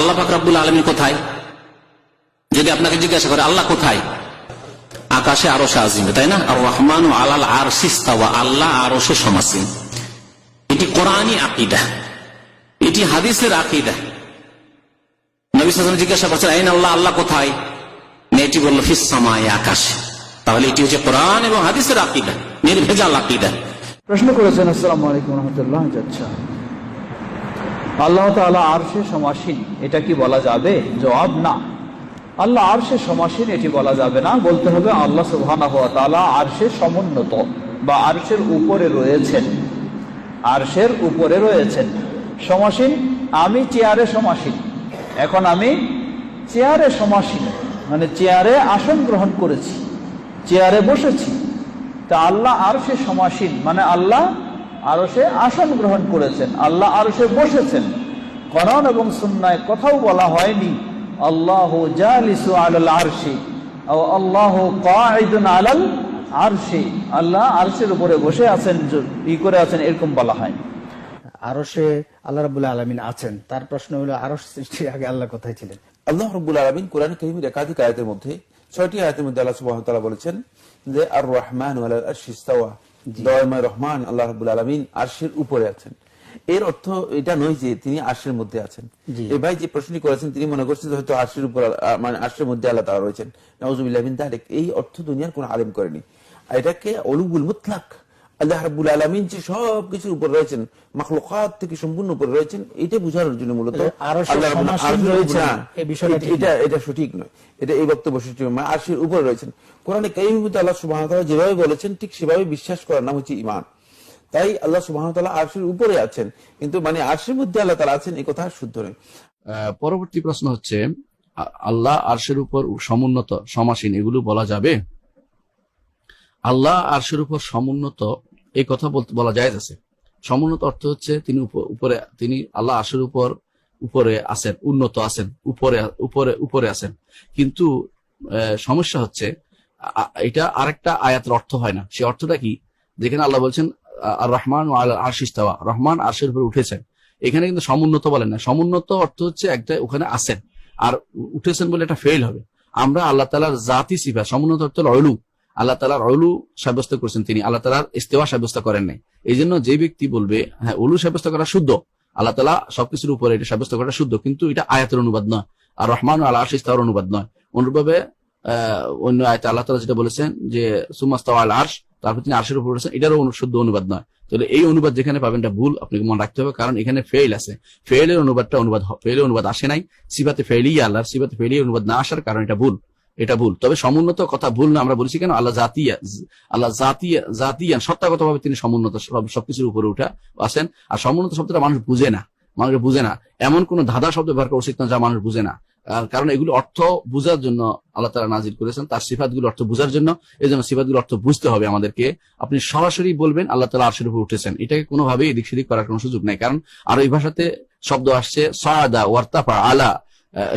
আল্লাহ পাক রাব্বুল আলমী কোথায়? যদি আপনাকে জিজ্ঞাসা করে, আল্লাহ কোথায়? আকাশে আরও আজিমে, তাই না? আর রহমান ও আলাল আর সিস্তাওয়া আল্লাহ আরও সে সমাসীন। এটি কোরআনই আকিদা। এটি হাদিসের আকিদা। নবী সালাম জিজ্ঞাসা করছেন, আইন আল্লাহ আল্লাহ কোথায়? মেয়েটি বলল ফিসামায় আকাশে। তাহলে এটি হচ্ছে কোরআন এবং হাদিসের আকিদা, নির্ভেজাল আকিদা। প্রশ্ন করেছেন, আসসালামু আলাইকুম রহমতুল্লাহ আচ্ছা। আল্লাহ তাআলা আরশে সমাসীন। এটা কি বলা যাবে? জবাব না। আল্লাহ আরশে সমাসীন, এটি বলা যাবে না। বলতে হবে আল্লাহ সুবহানাহু ওয়া তাআলা আরশে সমুন্নত বা আরশের উপরে রয়েছেন। আরশের উপরে রয়েছেন। সমাসীন, আমি চেয়ারে সমাসীন। এখন আমি চেয়ারে সমাসীন মানে চেয়ারে আসন গ্রহণ করেছি, চেয়ারে বসেছি। তা আল্লাহ আরও সে সমাসীন মানে আল্লাহ আরও সে আসন গ্রহণ করেছেন আল্লাহ আরও সে বসেছেন। করণ এবং সুন্নায় কোথাও বলা হয়নি আল্লাহ জালিসু আলাল আরশি ও আল্লাহ কাঈদুন আলাল আরশি আল্লাহ আরশের উপরে বসে আছেন ই করে আছেন এরকম বলা হয় আরও সে আল্লাহ রাবুল্লাহ আলমিন আছেন তার প্রশ্ন হলো আরও সৃষ্টির আগে আল্লাহ কোথায় ছিলেন? আল্লাহ রব্বুল আলমিন কোরআন করিমের একাধিক আয়াতের মধ্যে ছয়টি আয়াতের মধ্যে আল্লাহ সুবাহ তাআলা বলেছেন যে আর রহমান দয়ময় রহমান আল্লাহ রাবুল আলমিন আরশের উপরে আছেন। এর অর্থ এটা নয় যে তিনি আর্শের মধ্যে আছেন। এ ভাই যে প্রশ্নটি করেছেন তিনি মনে করছেন যে হয়তো আর্শের উপর মানে আর্শের মধ্যে আল্লাহ তারা রয়েছেন। নওয়াজ এই অর্থ দুনিয়ার কোন আলেম করেনি। আর এটাকে অলুবুল মুতলাক আল্লাহ রাব্বুল আলমিন যে সব কিছুর উপর রয়েছেন মাখলুকাত থেকে সম্পূর্ণ উপরে রয়েছেন এটা বোঝানোর জন্য মূলত এটা এটা সঠিক নয়। এটা এই বক্তব্য সঠিক নয়। মানে আরশের উপরে রয়েছেন। কোরআনে কারিমের আল্লাহ সুবহানাহু ওয়া তাআলা যেভাবে বলেছেন ঠিক সেভাবে বিশ্বাস করার নাম হচ্ছে ঈমান। তাই আল্লাহ সুবহানাহু ওয়া তাআলা আরশের উপরে আছেন কিন্তু মানে আরশের মধ্যে আল্লাহ তাআলা আছেন এই কথা শুদ্ধ নয়। আহ, পরবর্তী প্রশ্ন হচ্ছে আল্লাহ আরশের উপর সমুন্নত সমাসীন এগুলো বলা যাবে? আল্লাহ আরশের উপর সমুন্নত এই কথা বলতে বলা যায় আছে। সমুন্নত অর্থ হচ্ছে তিনি উপ- উপরে, তিনি আল্লাহ আরশের উপর, উপরে আছেন, উন্নত আছেন, উপরে উপরে উপরে আছেন। কিন্তু সমস্যা হচ্ছে এটা আরেকটা আয়াতের অর্থ হয় না। সে অর্থটা কি? যেখানে আল্লাহ বলছেন আর রহমান ও আল আরশিস্তাওয়া রহমান আরশের উপর উঠেছেন। এখানে কিন্তু সমুন্নত বলেন না। সমুন্নত অর্থ হচ্ছে একটা ওখানে আছেন। আর উঠেছেন বলে এটা ফেল হবে। আমরা আল্লাহ তালার জাতি সিফা সমুন্নত অর্থ অলু আল্লাহ তালার অলু সাব্যস্ত করেছেন তিনি। আল্লাহ তালার ইস্তেওয়া সাব্যস্ত করেন নাই। এই জন্য যে ব্যক্তি বলবে হ্যাঁ অলু সাব্যস্ত করা শুদ্ধ, আল্লাহ তালা সবকিছুর উপরে এটা সাব্যস্ত করা শুদ্ধ, কিন্তু এটা আয়াতের অনুবাদ নয়। আর রহমান আল্লাহ ইস্তাওয়ার অনুবাদ নয়। অনুরূপভাবে অন্য আয়তে আল্লাহ তালা যেটা বলেছেন যে সুমাস্তাওয়া আল আর্শ, তারপর তিনি আর্শের উপর উঠেছেন এটারও শুদ্ধ অনুবাদ নয়। তাহলে এই অনুবাদ যেখানে পাবেন এটা ভুল, আপনাকে মনে রাখতে হবে, কারণ এখানে ফেল আছে। ফেলের অনুবাদটা অনুবাদ ফেলের অনুবাদ আসে নাই। সিবাতে ফেলি আল্লাহ সিবাতে ফেলি অনুবাদ না আসার কারণ এটা ভুল। এটা ভুল। তবে সমুন্নত কথা ভুল না, আমরা বলছি কেন? আল্লাহ জাতিয়া আল্লাহ জাতিয়া জাতিয়ান সত্তাগত ভাবে তিনি সমুন্নত, সব- সবকিছুর উপরে উঠা আছেন আর সমুন্নত শব্দটা মানুষ বুঝে না, মানুষ বুঝে না। এমন কোন ধাঁধা শব্দ ব্যবহার করা উচিত না যা মানুষ বুঝে না। কারণ এগুলো অর্থ বোঝার জন্য আল্লাহ তারা নাজির করেছেন, তার সিফাতগুলো অর্থ বোঝার জন্য। এই জন্য সিফাতগুলো অর্থ বুঝতে হবে আমাদেরকে। আপনি সরাসরি বলবেন, আল্লাহ তালা আরশের উপর উঠেছেন। এটাকে কোনোভাবেই এদিক সেদিক করার কোনো সুযোগ নেই। কারণ আর এই ভাষাতে শব্দ আসছে, সাদা, ওয়ার্তাফা, আলা।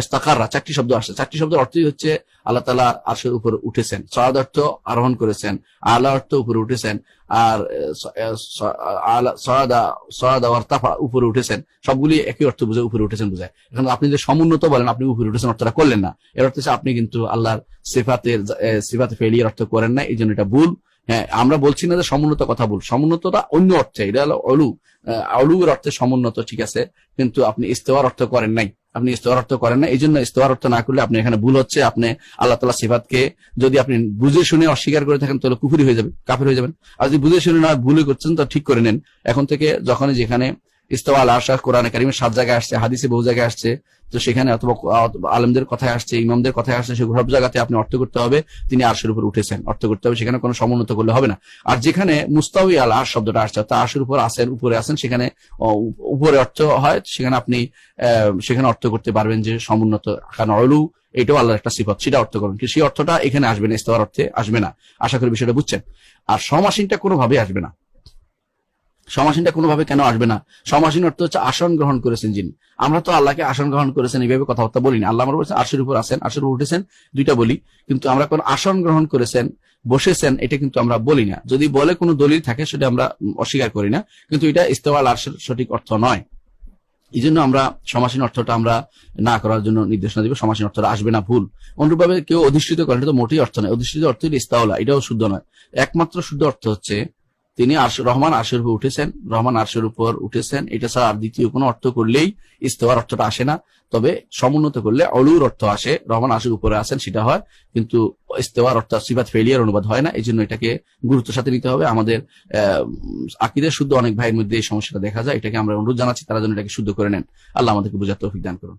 ইস্তাকাররা, চারটি শব্দ আসছে। চারটি শব্দের অর্থই হচ্ছে আল্লাহ তালা আরশের উপর উঠেছেন। সাদ অর্থ আরোহণ করেছেন, আলা অর্থ উপরে উঠেছেন, আর সয়াদা সয়াদা ওয়ার্তাফা উপরে উঠেছেন। সবগুলি একই অর্থ বুঝে উপরে উঠেছেন বুঝায়। এখন আপনি যে সমুন্নত বলেন, আপনি উপরে উঠেছেন অর্থটা করলেন না। এর অর্থ আপনি কিন্তু আল্লাহর সিফাতের সিফাতে ফেলিয়ার অর্থ করেন না এই জন্য এটা ভুল। হ্যাঁ আমরা বলছি না যে সমুন্নত কথা ভুল। সমুন্নতটা অন্য অর্থে, এটা হলো অলু। অলুর অর্থে সমুন্নত, ঠিক আছে, কিন্তু আপনি ইস্তেওয়ার অর্থ করেন নাই। আপনি ইস্তোয়ার অর্থ করেন না। এই জন্য ইস্তোয়ার অর্থ না করলে আপনি এখানে ভুল হচ্ছে। আপনি আল্লাহ তালা সিফাতকে যদি আপনি বুঝে শুনে অস্বীকার করে থাকেন, তাহলে কুফুরি হয়ে যাবে, কাফের হয়ে যাবেন। আর যদি বুঝে শুনে না ভুলে করছেন, তা ঠিক করে নেন। এখন থেকে যখনই যেখানে ইস্তোয়া আল আশা কোরআন কারিমের সাত জায়গায় আসছে, হাদিসে বহু জায়গায় আসছে তো সেখানে অথবা আলমদের কথায় আসছে, ইমামদের কথায় আসছে, সে সব জায়গাতে আপনি অর্থ করতে হবে, তিনি আরশের উপর উঠেছেন। অর্থ করতে হবে, সেখানে কোনো সমুন্নত করলে হবে না। আর যেখানে মুস্তাউই আল আশ শব্দটা আসছে তা আশের উপর আসেন উপরে আসেন সেখানে উপরে অর্থ হয়, সেখানে আপনি সেখানে অর্থ করতে পারবেন যে সমুন্নত কারণ অলু এটাও আল্লাহর একটা সিফত, সেটা অর্থ করুন। কিন্তু সেই অর্থটা এখানে আসবে না ইস্তফার অর্থে আসবে না। আশা করি বিষয়টা বুঝছেন। আর সমাসীনটা কোনোভাবে আসবে না। সমাসীনটা কোনোভাবে কেন আসবে না? সমাসীন অর্থ হচ্ছে আসন গ্রহণ করেছেন যিনি। আমরা তো আল্লাহকে আসন গ্রহণ করেছেন, এইভাবে কথাবার্তা বলি না আল্লাহ আমরা বলছেন, আরশের উপর আছেন, আরশের উপর উঠেছেন, দুইটা বলি। কিন্তু আমরা কোন আসন গ্রহণ করেছেন, বসেছেন, এটা কিন্তু আমরা বলি না। যদি বলে কোনো দলিল থাকে, সেটা আমরা অস্বীকার করি না। কিন্তু এটা ইস্তেওয়াল আরশের সঠিক অর্থ নয়। এই জন্য আমরা সমাসীন অর্থটা আমরা না করার জন্য নির্দেশনা দিব, সমাসীন অর্থটা আসবে না, ভুল। অনুরূপভাবে কেউ অধিষ্ঠিত করেন তো মোটেই অর্থ নয়। অধিষ্ঠিত অর্থ ইস্তাওলা এটাও শুদ্ধ নয়। একমাত্র শুদ্ধ অর্থ হচ্ছে তিনি রহমান আরশের উপর উঠেছেন। রহমান আরশের উপর উঠেছেন। এটা ছাড়া আর দ্বিতীয় কোনো অর্থ করলেই ইস্তেওয়ার অর্থটা আসে না। তবে সমুন্নত করলে অলুর অর্থ আসে। রহমান আরশের উপরে আসেন সেটা হয়। কিন্তু ইস্তেওয়ার অর্থ সিবাত ফেলিয়ার অনুবাদ হয় না। এই জন্য এটাকে গুরুত্বের সাথে নিতে হবে। আমাদের আহ, আকিদের শুদ্ধ অনেক ভাইয়ের মধ্যে এই সমস্যাটা দেখা যায়। এটাকে আমরা অনুরোধ জানাচ্ছি। তারা যেন এটাকে শুদ্ধ করে নেন। আল্লাহ আমাদেরকে বোঝার তৌফিক দান করুন।